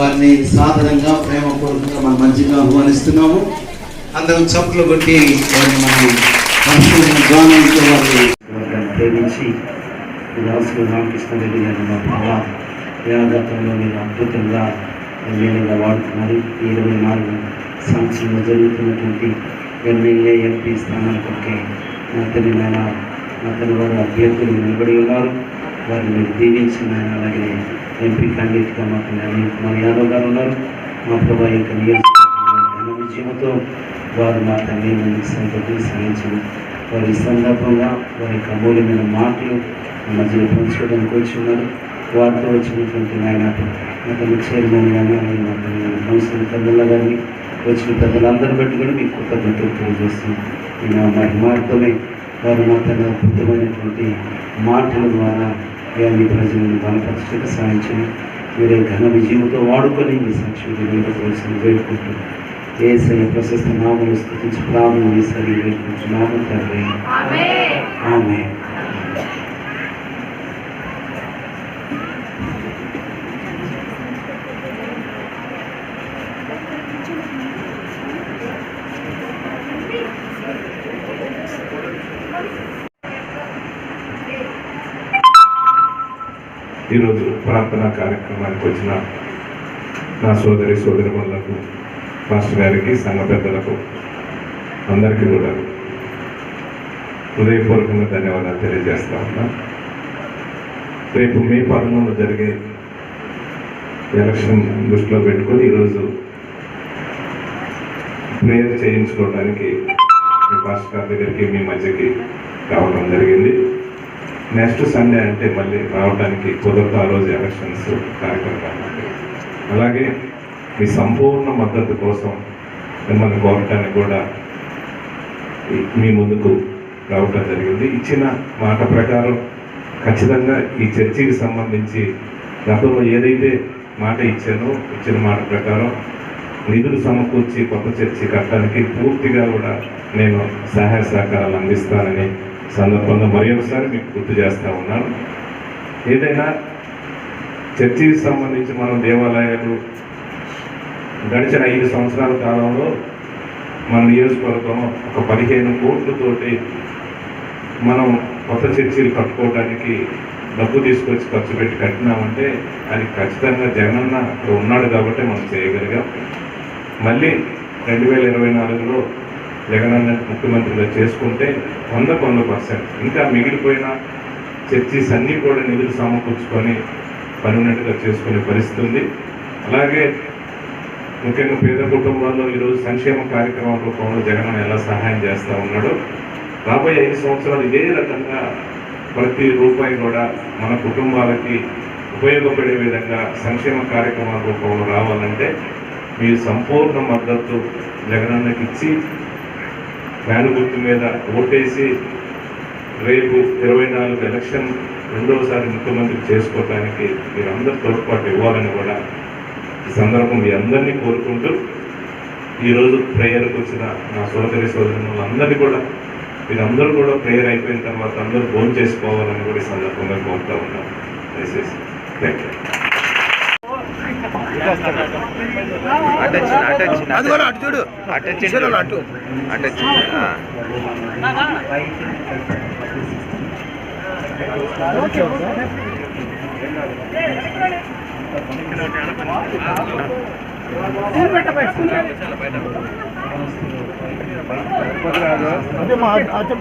వారిని సాధారణంగా ప్రేమపూర్వకంగా మనం మంచిగా ఆహ్వానిస్తున్నాము. అందరం చప్పులు కొట్టి వారిని మనం మనస్ఫూర్తిగా గానంతో వారిని ప్రేమించి రామకృష్ణ రామకృష్ణారెడ్డి గారు మా ప్రభా దేవదత్తంలో మీరు అద్భుతంగా ఎమ్మెల్యేగా వాడుతున్నారు. ఇరవై నాలుగు సంవత్సరంలో జరుగుతున్నటువంటి ఎమ్మెల్యే ఎంపీ స్థానాల కొరకే అతని నాయన అతని వారు అభ్యర్థులు నిలబడి ఉన్నారు. వారిని మీరు దీవించిన ఆయన అలాగే ఎంపీ క్యాండిడేట్గా మాకు అనిల్ మా యాదవ్ గారు ఉన్నారు. మా ప్రభా యొక్క నియోజకవర్గంలో విజయంతో వారు మా తండ్రి ముందుకు సంతతి సాగించండి వారి ఈ సందర్భంగా వారి యొక్క అమూల్యమైన మాటలు మా మధ్యలో పంచుకోవడానికి వచ్చి ఉన్నారు. వారితో వచ్చినటువంటి నాయన అతను చైర్మన్ కానీ అలాగే పెద్దల వచ్చిన పెద్దలందరూ బట్టి కూడా మీకు కృతజ్ఞతలు తెలియజేస్తున్నాం. నేను మహిమార్థమే వారు మా తన అద్భుతమైనటువంటి మాటల ద్వారా మీ ప్రజలను బలపరచక సాధించండి మీరే ఘన విజయంతో వాడుకొని మీ సాక్షి నిలబడవలసిన వేడుకుంటూ ఏసయ ప్రశస్త నామలు స్థుతించి ప్రాణం వేసరి వేడుకుంటున్నాము తండ్రి ఆమె ఈరోజు ప్రార్థన కార్యక్రమానికి వచ్చిన నా సోదరి సోదరిమణులకు మాస్టర్ గారికి సంఘ పెద్దలకు అందరికీ కూడా హృదయపూర్వకంగా ధన్యవాదాలు తెలియజేస్తా ఉన్నా. రేపు మే పదమూడు జరిగే ఎలక్షన్ దృష్టిలో పెట్టుకొని ఈరోజు ప్రేయర్ చేయించుకోవడానికి మీ పాస్టర్ గారి దగ్గరికి మీ మధ్యకి రావడం జరిగింది. నెక్స్ట్ సండే అంటే మళ్ళీ రావడానికి కుదరదు ఆ రోజు ఎలక్షన్స్ కార్యక్రమాలు. అలాగే మీ సంపూర్ణ మద్దతు కోసం మిమ్మల్ని కోరటానికి కూడా మీ ముందుకు రావటం జరిగింది. ఇచ్చిన మాట ప్రకారం ఖచ్చితంగా ఈ చర్చికి సంబంధించి గతంలో ఏదైతే మాట ఇచ్చానో ఇచ్చిన మాట ప్రకారం నిధులు సమకూర్చి కొత్త చర్చి కట్టడానికి పూర్తిగా కూడా నేను సహాయ సహకారాలు అందిస్తానని సందర్భంగా మరి ఒకసారి మీకు గుర్తు చేస్తూ ఉన్నాను. ఏదైనా చర్చికి సంబంధించి మనం దేవాలయాలు గడిచిన ఐదు సంవత్సరాల కాలంలో మన నియోజకవర్గం ఒక పదిహేను కోట్లతోటి మనం కొత్త చర్చీలు కట్టుకోవడానికి డబ్బు తీసుకొచ్చి ఖర్చు పెట్టి కట్టినామంటే అది ఖచ్చితంగా జగనన్న అక్కడ ఉన్నాడు కాబట్టి మనం చేయగలిగాం. మళ్ళీ రెండు వేల ఇరవై నాలుగులో జగనన్న ముఖ్యమంత్రిగా చేసుకుంటే వందకు వంద పర్సెంట్. ఇంకా మిగిలిపోయిన చర్చిస్ అన్నీ కూడా నిధులు సమకూర్చుకొని పర్మనెంట్గా చేసుకునే పరిస్థితి ఉంది. అలాగే ముఖ్యంగా పేద కుటుంబాల్లో ఈరోజు సంక్షేమ కార్యక్రమాల రూపంలో జగన్ ఎలా సహాయం చేస్తూ ఉన్నాడో రాబోయే ఐదు సంవత్సరాలు ఇదే రకంగా ప్రతి రూపాయి కూడా మన కుటుంబాలకి ఉపయోగపడే విధంగా సంక్షేమ కార్యక్రమాల రూపంలో రావాలంటే మీ సంపూర్ణ మద్దతు జగనన్నకి ఇచ్చి ఫ్యాన్ గుర్తు మీద ఓటేసి రేపు ఇరవై నాలుగు ఎలక్షన్ రెండవసారి ముఖ్యమంత్రి చేసుకోవడానికి మీరందరూ తోడ్పాటు ఇవ్వాలని కూడా ఈ సందర్భం మీ అందరినీ కోరుకుంటూ ఈరోజు ప్రేయర్కి వచ్చిన నా సోదరి సోదరులు అందరినీ కూడా మీరందరూ కూడా ప్రేయర్ అయిపోయిన తర్వాత అందరూ ఫోన్ చేసుకోవాలని కూడా ఈ సందర్భంగా కోరుతా ఉన్నాం. దయచేసి. థ్యాంక్ యూ అటొచ్చింది అటొచ్చింది అది కూడా అటు చూడు. అటొచ్చింది కిషోర్ అటు అటొచ్చింది ఆ. అదే మా